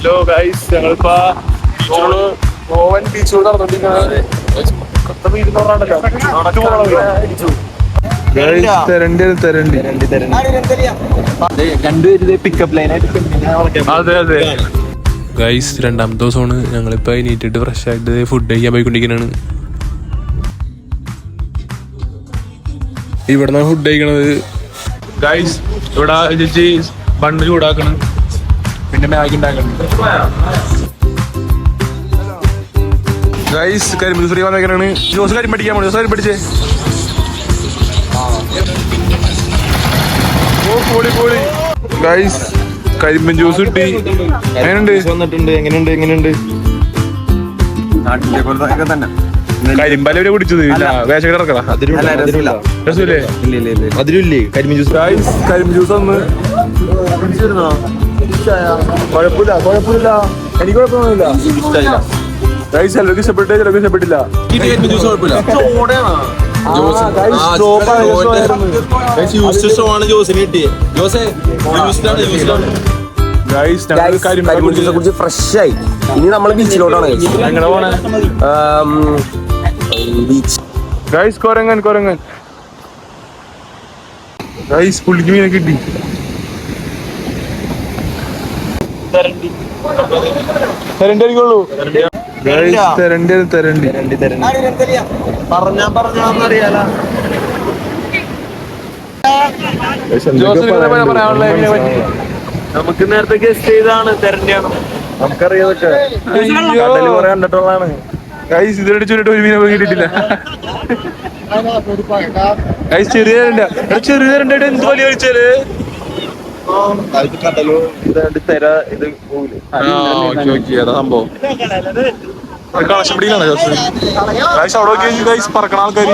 Hello guys ഞങ്ങളിപ്പോ ബീച്ചോട് ഗോവൻ അതെ അതെ. ഗൈസ് രണ്ടാമത്തെ ദിവസമാണ്. ഞങ്ങളിപ്പോൾ എണീറ്റിട്ട് ഫ്രഷ് ആയിട്ട് ഫുഡ് കഴിക്കാൻ പോയിക്കൊണ്ടിരിക്കുന്നതാണ് ഇവിടെ നിന്നാണ് ഫുഡ് കഴിക്കണത്. ഗൈസ് ഇവിടെ ചേച്ചി ബണ്ണ് ചൂടാക്കണം. പിന്നെ മാഗി ഉണ്ടാക്കണം. ഗൈസ് കരിമ്പ് ഫ്രീ വന്നേക്കാനാണ് ജോസ് കാര്യം അടിക്കാൻ പോണു? ജോസ് കാര്യം പഠിച്ചേ. ഓ പോളി പോളി. ഗൈസ് കരിമ്പൻ ജ്യൂസ് കിട്ടി. എങ്ങനെയുണ്ട്? വന്നിട്ടുണ്ട്. എങ്ങനെയുണ്ട്? എങ്ങനെയുണ്ട്? നാട്ടിലെ പോലെ ഒക്കെ തന്നെ. കരിമ്പല വരെ കുടിച്ചത്? വേഷകട ഇറക്കടാ അതിലില്ലേ കരിമീൻ ജ്യൂസ് കരിമ്പ് ജ്യൂസ് ഒന്ന് കുഴപ്പമില്ല കുഴപ്പമില്ല. എനിക്ക് കുഴപ്പമൊന്നുമില്ല. ഗൈസ് ചിലർക്ക് ഇഷ്ടപ്പെട്ടേ ചിലർക്ക് ഇഷ്ടപ്പെട്ടില്ല കുറിച്ച് ഫ്രഷ് ആയി ഇനി നമ്മൾ ബീച്ചിലോട്ടാണ് ബീച്ച് ഗൈസ് കൊരങ്ങൻ കൊരങ്ങൻ. ഗൈസ് പുള്ളിക്ക് മീനെ കിട്ടി. തരണ്ടി. അടിക്കുള്ളൂ തെരണ്ടി തെരണ്ടി. പറഞ്ഞാ പറഞ്ഞാന്നറിയാല ജോസിന് ഇങ്ങനെ പറയാനുള്ള എങ്ങനെ പറ്റി? നമുക്ക് നേരത്തെ ഗസ്റ്റ് ചെയ്താണ് തെരണ്ടിയാണ്. നമുക്കറിയാതൊക്കെ. കടൽ കുറെ കണ്ടിട്ടുള്ളതാണ്. ഗൈസ് ഇതിലടി ചുരുട്ട് ഒരു മീനെ കിട്ടിയിട്ടില്ല. ഗൈസ് ചെറിയ ചെറിയ രണ്ടായിട്ട് എന്ത് വലിയ കടലോ തെര ഇത് പോകില്ലേ സംഭവം? പിടിക്കാണ് ഗൈസ് അവിടെ നോക്കി ഗൈസ് പറക്കണ ആൾക്കാർ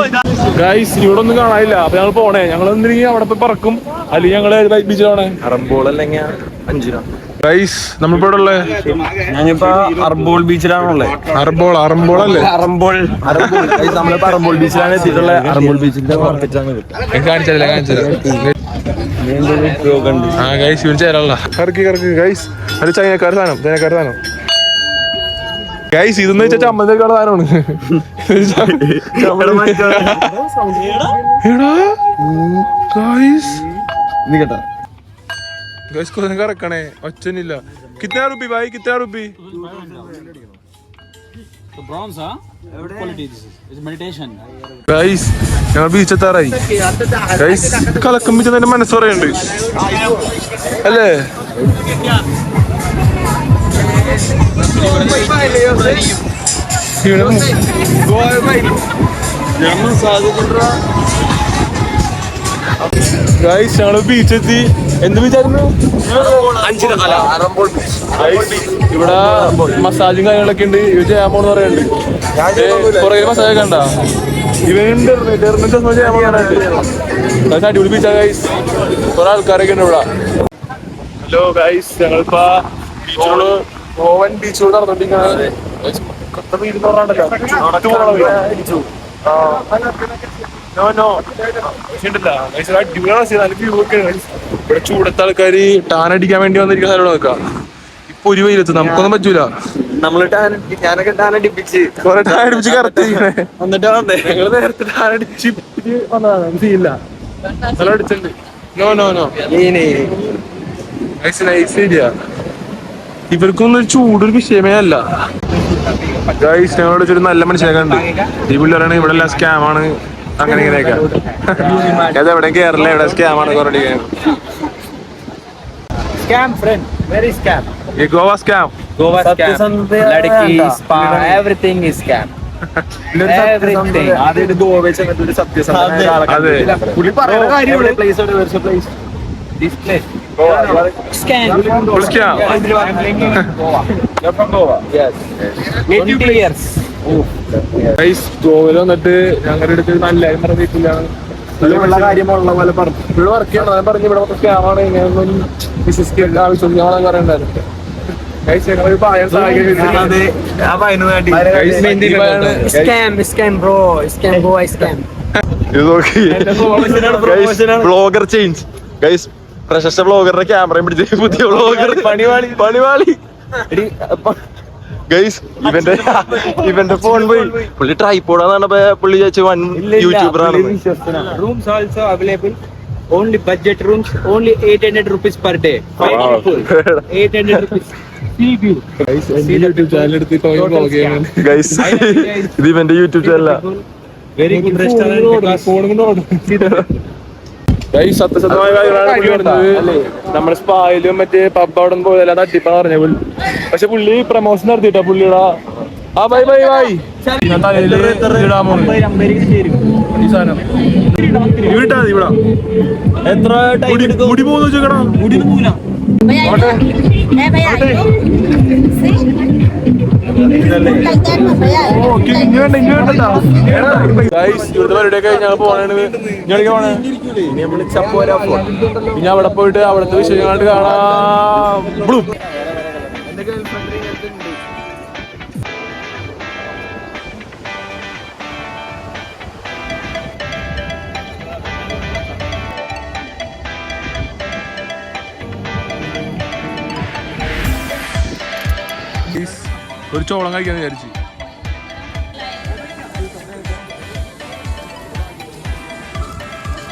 ഗൈസ് ഇവിടെ ഒന്നും കാണാനില്ല. അപ്പൊ ഞങ്ങൾ പോണേ. ഞങ്ങൾ എന്തെങ്കിലും അവിടെ പോയി പറക്കും. അല്ലെങ്കിൽ ഞങ്ങൾ ബീച്ചിലാണേ അറമ്പോൾ അല്ലെങ്കിൽ അഞ്ചിന. ഗൈസ് നമ്മളിപ്പോ ഇവിടെ ഞാനിപ്പോ അറമ്പോൾ ബീച്ചിലാണുള്ളത് അറമ്പോൾ അറമ്പോൾ അല്ലേ? അറമ്പോൾ നമ്മളിപ്പോ അറമ്പോൾ ബീച്ചിലാണ് എത്തിയിട്ടുള്ളത്. അറമ്പോൾ ബീച്ചിന്റെ മാർക്കറ്റാണ് കാണിച്ചല്ലേ കാണിച്ചല്ലേ ആ ഗൈസ് ചേരല്ല കറക്കി കറക്കി ഗൈസ് അത് ചൈനക്കാർ സാധനം ചൈനക്കാർ സാധനം. ഗൈസ് ഇതെന്ന് വെച്ചാൽ ചമ്മന്തിക്കാട് സാധനമാണ്. എടാ ഗൈസ് കൊല്ലം കറക്കണേ. ഒച്ചനില്ല. കിത്തന റുപ്പി ഭായി കിത്തന റുപ്പി. ഞങ്ങൾ ബീച്ചെത്താറായി കലക്കം ബീച്ച് എന്റെ മനസ്സ് പറയുന്നുണ്ട്. അല്ലേ? ഗൈസ് ഞങ്ങൾ ബീച്ചെത്തി എന്ത് വിചാരിക്കുന്നു ഇവിടെ മസാജും കാര്യങ്ങളൊക്കെ ഉണ്ട്. ഇവ ചെയ്യാൻ പോണെന്ന് പറയുന്നുണ്ട് കൊറേ മസാജ് ഒക്കെ ഉണ്ടാ? ഇവനുണ്ട്. ചെയ്യാൻ പോകാനായിട്ട് അടിപൊളി ബീച്ചാ ഗൈസ് കുറെ ആൾക്കാരൊക്കെ ഉണ്ട് ഇവിടെ. ഹലോ ഗൈസ് ഞങ്ങളിപ്പോ ബീച്ചോട് ഗോവൻ ബീച്ചോട് നടന്നോണ്ടിരിക്കുന്നത് ഇവിടെ ചൂടത്തെ ആൾക്കാര് ടാനടിക്കാൻ വേണ്ടി വന്നിരിക്കുന്ന സ്ഥലം നോക്കാം. ഇപ്പൊ ഒരു വെയിലത്ത് നമുക്കൊന്നും പറ്റൂല. നമ്മൾ ടാൻ ഞാനൊക്കെ ടാൻ അടിപ്പിച്ച്. കൊറേ ടാൻ അടിപ്പിച്ച് കറക്റ്റ് എന്നിട്ട് വന്നേ. ഞങ്ങൾ നേരത്തെ ടാൻ അടിച്ച് വന്നതാണ് അടിച്ചിട്ടുണ്ട്. No no no nice nice idea ഇവർക്കൊന്നും ഒരു ചൂടൊരു വിഷയമേ അല്ല. ഗൈസ് ഞങ്ങളോട് ഒരു നല്ല മനുഷ്യനെ കണ്ട് ഈ ഇവിടെ എല്ലാം സ്കാം ആണ്. അങ്ങനെ ഇങ്ങനെയൊക്കെ. അത് എവിടെ കേരള എവിടെ? സ്കാം ആണ് കുറേ സ്കാം വെരി സ്കാം ഈ Goa scam Goa scam Ladki spa everything is scam Everything. ആദ്യമായിട്ട് ഗോവ ചെന്നിട്ട് ഒരു സത്യസന്ധനായ ഒരാളെ. പുള്ളി പറയുന്ന കാര്യമുള്ളൂ place place This place. Scam. Scam I'm linking Goa. You're from Goa? Yes. 20 years. Guys ഗോവയിൽ വന്നിട്ട് ഞങ്ങളുടെ അടുത്ത് നല്ല പറഞ്ഞിട്ടില്ല ഉള്ള കാര്യമുള്ള പോലെ പറഞ്ഞു. ഇവിടെ വർക്ക് ചെയ്യണം. ഞാൻ പറഞ്ഞു ഇവിടെ മൊത്തം സ്കാമാണ് ഇങ്ങനെയൊന്നും വിശ്വസിക്കേണ്ട ആവശ്യം ഞാൻ പറയണ്ടായിരുന്നു ബ്ലോഗർ ചേഞ്ച് ഗൈസ് പ്രശസ്ത ബ്ലോഗറുടെ ക്യാമറയും പിടിച്ച് പുതിയ ബ്ലോഗർ പണിവാളി പണിവാളി. ഗൈസ് ഇവന്റെ ഇവന്റെ ഫോൺ പോയി. പുള്ളി പറഞ്ഞപ്പോ പുള്ളി ചോദിച്ചു one യൂട്യൂബറാണ് rooms also available only Only budget rooms. Only 800 rupees per day. Wow. people. 800 rupees. ഇത് ഇവന്റെ യൂട്യൂബ് ചാനലാ Very good restaurant. കാര്യങ്ങളാണ് പുള്ളി പറഞ്ഞത്. നമ്മുടെ സ്പായിലും മറ്റേ പബ് അവിടെ പോയതെല്ലാം അടിപ്പാ പറഞ്ഞ പുള്ളി. പക്ഷെ പുള്ളി പ്രമോഷൻ നടത്തിട്ടാ പുള്ളിയുടെ? ആ ബൈ ബൈ ബൈ. ഇവിടെ ഇവിടെ. എത്ര ടൈം മുടി പോകുന്നു വെച്ചേക്കടാ മുടി പോകില്ല ഇവിടുത്തെ ഞങ്ങൾ ഞങ്ങൾക്ക് പോണേ ഇനി അവിടെ പോയിട്ട് അവിടുത്തെ വിശേഷങ്ങൾ കാണാം. ബ്ലൂ ഒരു ചോളം കഴിക്കാന്ന് വിചാരിച്ചു.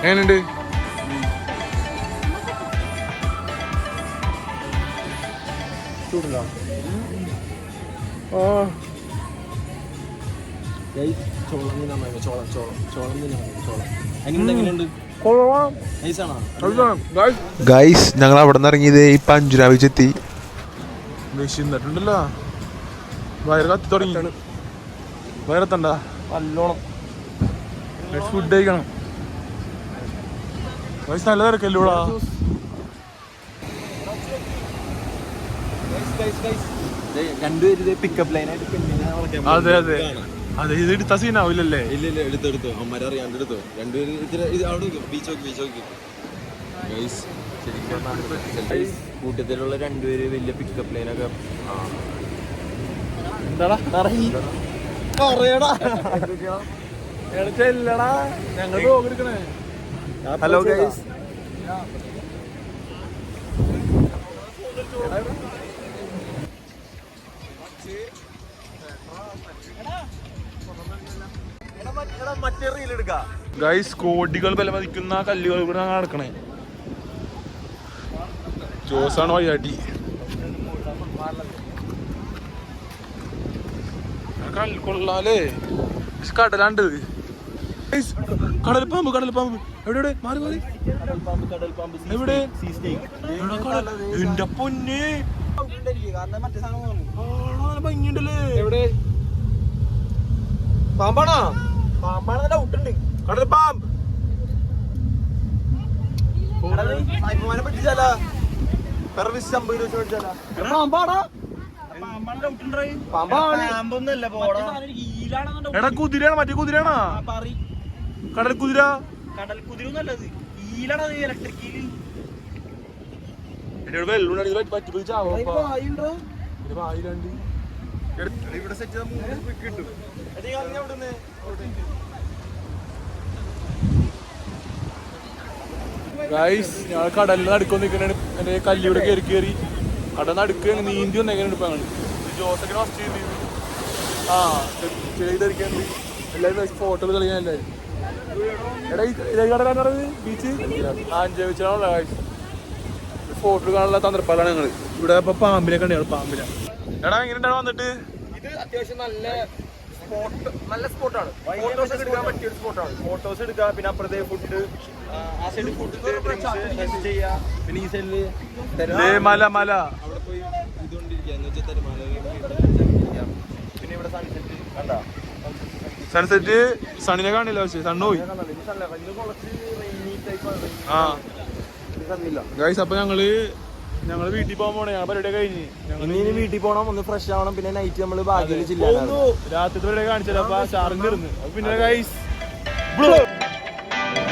എങ്ങനെയുണ്ട്? ഗൈസ് ഞങ്ങൾ അവിടെ നിന്ന് ഇറങ്ങിയത് ഇപ്പൊ അഞ്ചുരാവിച്ച് എത്തി. വിശന്നിട്ടുണ്ടല്ലോ വയറ് കത്തി തുടങ്ങി. വയറത്തണ്ട നല്ലോണം. ഫുഡ് കഴിക്കണം. വയസ്സ് നല്ല തിരക്കല്ലൂടാ അതെ അതെ. അതെ ഇത് എടുത്ത സീനാവില്ലല്ലേ ഇല്ല ഇല്ല എടുത്തെടുത്തു. എടുത്തു അമ്മമാരെ അറിയാണ്ട് എടുത്തു. രണ്ടുപേര് അവിടെ ബീച്ച് നോക്കി ബീച്ച് നോക്കി. കൂട്ടത്തിലുള്ള രണ്ടുപേര് വലിയ പിക്കപ്പ് ലൈനൊക്കെ എന്താടാ? ചെല്ലടാ. ഞങ്ങൾ പോകെടുക്കണേ ഹലോ ഗൈസ് മറ്റേ റീൽ എടുക്കാം. ഗൈസ് കോടികൾ വില മതിക്കുന്ന കല്ലുകൾ ഇവിടെ നടക്കണേ. ജോസാണ് വഴിയാട്ടി അടി കൊള്ളാലേ. കടലാണ്ട്. കടൽപ്പാമ്പ് കടൽ പാമ്പ് കടൽ പാമ്പ്. എവിടെ എവിടെ മാറി മാറി. എവിടെ? എവിടെ കടൽ? എന്റെ പൊന്നെ. ഭംഗിയുണ്ടല്ലേ? എവിടെ? പാമ്പാണോ? പാമ്പാണെന്ന് ഡൗട്ട് ഉണ്ട് കടൽ പാമ്പ്. സായിപ്പുമാനെ പറ്റിച്ചാലാ സർവീസ് അമ്പത് രൂപ വെച്ച് മേടിച്ചാലാ പാമ്പൊന്നല്ല എടാ. കുതിരയാണ് മറ്റേ കുതിരയാണോ. കടൽ കുതിര. കടൽ കുതിര നല്ലത് ഈലാണത് വായിലാണ്ട് ഇവിടെ സെറ്റ് ചെയ്ത മൂന്ന് കിട്ടും ഗൈസ് ഞങ്ങൾ കടലിൽ നടുക്കൊന്ന് നിൽക്കുന്നതാണ് എന്റെ കല്ലിവിടെ കയറി കയറി. കടൽ നടുക്ക് നീന്തി വന്നേക്കാണ് ഇപ്പൊ ജോസൊക്കെ ഫസ്റ്റ് ചെയ്തു ആ ചെയ്തിരിക്കാണ്ട് എല്ലാവരും ഫോട്ടോ കളിക്കാൻ എല്ലാവരും എടാ ഇതേ കടലാണ് ബീച്ച് അഞ്ചേ വെച്ചാണല്ലോ ഗൈസ് ഫോട്ടോ കാണാനുള്ള തന്ത്രപ്പാലാണ് ഞങ്ങൾ ഇവിടെ ഇപ്പൊ പാമ്പിനെ കണ്ടു പാമ്പിനെ. എടാ എങ്ങനെ വന്നിട്ട്? ഇത് അത്യാവശ്യം നല്ല സ്പോട്ട് നല്ല സ്പോട്ടാണ് ഫോട്ടോസ് എടുക്കാൻ പറ്റിയ ഒരു സ്പോട്ടാണ് ഫോട്ടോസ് എടുക്കുക പിന്നെ അപ്പുറത്തെ ഫുഡ് ആ സൈഡ് ഫുഡ് ചെയ്യുക പിന്നെ ഈ സൈഡിൽ ദേ മല മല. അവിടെ പോയി ഇതുകൊണ്ടിരിക്കുക പിന്നെ ഇവിടെ സൺസെറ്റ് കണ്ടാ? സൺസെറ്റ് സണ്ണിനെ കാണില്ല പക്ഷേ സണ്ണ് പോയി. ആ. ഗൈസ് അപ്പൊ ഞങ്ങൾ ഞങ്ങൾ വീട്ടിൽ പോകാൻ പോണേ. ഞങ്ങൾ പരിപാടി കഴിഞ്ഞ്. ഞങ്ങൾ ഇനി വീട്ടിൽ പോകണം ഒന്ന് ഫ്രഷ് ആവണം. പിന്നെ നൈറ്റ് നമ്മൾ ചില്ലാണ് രാത്രി പരിപാടി കാണിച്ചത് അപ്പൊ ചാറിന് ഇരുന്ന്. അപ്പൊ പിന്നെ ഗൈസ്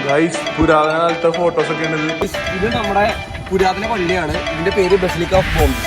ഗൈസ് പുരാതന കാലത്തെ ഫോട്ടോസ് ഒക്കെ ഉണ്ട് ഇത് നമ്മുടെ പുരാതന പള്ളിയാണ്. ഇതിന്റെ പേര് ബസിലിക്ക ഓഫ് ബോംബ്.